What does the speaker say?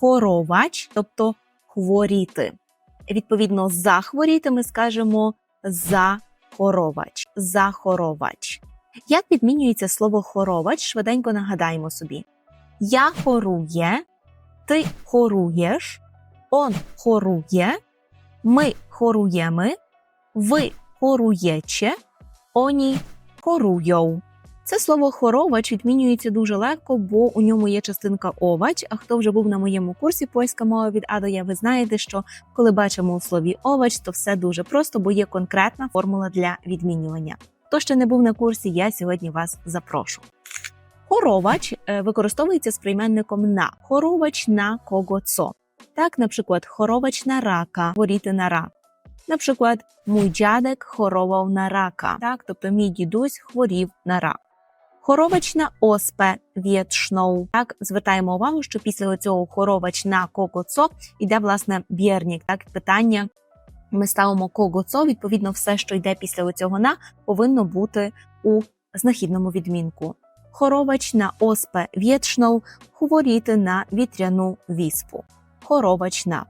хоровач, тобто хворіти. Відповідно, захворіти ми скажемо захоровач. Захоровач. Як відмінюється слово хоровач, швиденько нагадаємо собі. Я хорує, ти хоруєш, он хорує, ми хоруємо, ви хоруєче, оні хоруйоу. Це слово хоровач відмінюється дуже легко, бо у ньому є частинка овач. А хто вже був на моєму курсі польська мова від А ви знаєте, що коли бачимо у слові овач, то все дуже просто, бо є конкретна формула для відмінювання. Хто ще не був на курсі, я сьогодні вас запрошу. Хоровач е, використовується з прийменником на хоровач на кого цо. Так, наприклад, хоровач на рака, хворіти на рак. Наприклад, мій дядек хорував на рака, так, тобто мій дідусь хворів на рак. Хоровач на оспе вєтшноу. Так, звертаємо увагу, що після цього хоровач на кокоцо йде власне бєрнік. Так, питання ми ставимо когоцо, відповідно, все, що йде після цього на, повинно бути у знахідному відмінку. Хоровач оспе вєтшноу, хворіти на вітряну віспу. Хоровач.